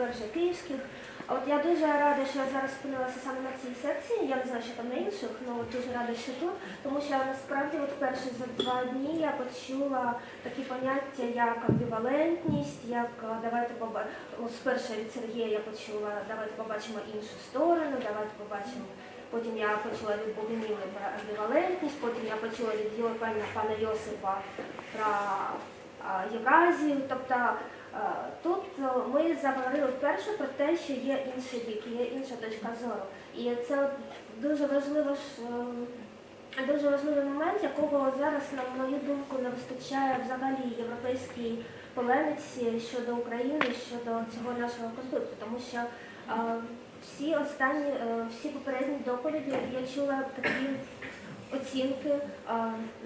перших київських. А От я дуже рада, що я зараз спинилася саме на цій секції. Я не знаю, що там на інших, але дуже рада, що тут, тому що насправді от перші за два дні я почула такі поняття, як амбівалентність, як давайте побачимо спершу від Сергія я почула давайте побачимо іншу сторону, давайте побачимо. Потім я почула від Богоміли про амбівалентність, потім я почула від пана, Йосипа про Євразію. Тобто тут е, ми заговорили вперше про те, що є інший бік, є інша точка зору. І це дуже важливо ж. е, Дуже важливий момент, якого зараз, на мою думку, не вистачає взагалі європейській полеміці щодо України, щодо цього нашого конфликту, тому що е, всі останні, е, всі попередні доповіді я чула такі оцінки.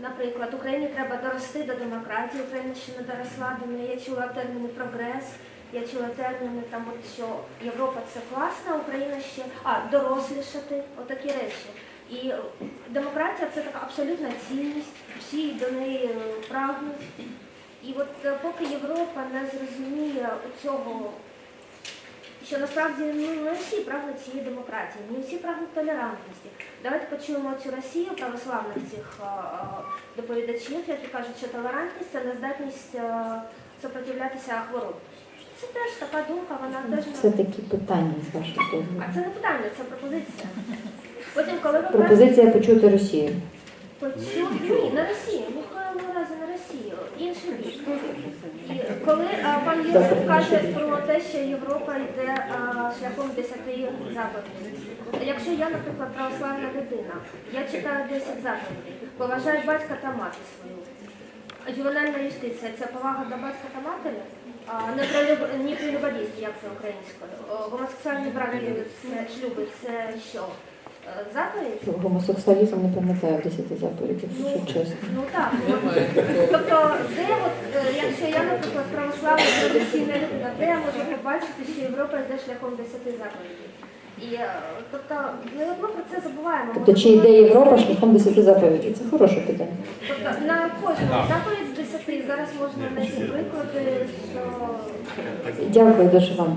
Наприклад, Україні треба дорости до демократії, Україна ще не доросла до неї. Я чула терміни прогрес. Я чула терміни там, от, що Європа це класна, Україна ще а дорослішати, отакі речі. І демократія це така абсолютна цінність, всі до неї е, прагнуть. І от е, поки Європа не зрозуміє цього, що насправді ну, не всі прагнуть цієї демократії, не всі прагнуть толерантності. Давайте почуємо цю Росію православних цих е, е, доповідачів, які кажуть, що толерантність це нездатність е, сопротивлятися хвороб. Це теж така думка, вона теж Це такі питання з вашого дозволу. а це не питання, це пропозиція. Потім, коли ви кажете, Пропозиція почути Росію. почув ні, на Росію, ні в коєму разі на Росію, інший бік. І коли а, пан Єрцев каже про те, що Європа йде а, шляхом десяти заповідей. Якщо я, наприклад, православна людина, я читаю 10 заповідей, поважаю батька та мати свою. Ювенальна юстиція це повага до батька та матері, а не не прелюбодійство, як це українською. Гомосексуальні браки це шлюби, це що? Заповідь? Гомосексуалізм не пам'ятаю в 10 заповідях, Ну, якщо чесно. Ну так. Тобто, де от, е, якщо я, наприклад, православна традиційна людина, де я можу побачити, що Європа йде шляхом десяти заповідей? І е, тобто, ми ми про це забуваємо. Тобто чи йде Європа шляхом 10 заповідей? Це хороше питання. Тобто на кожну заповідь з десяти зараз можна знайти приклади, що Дякую дуже вам.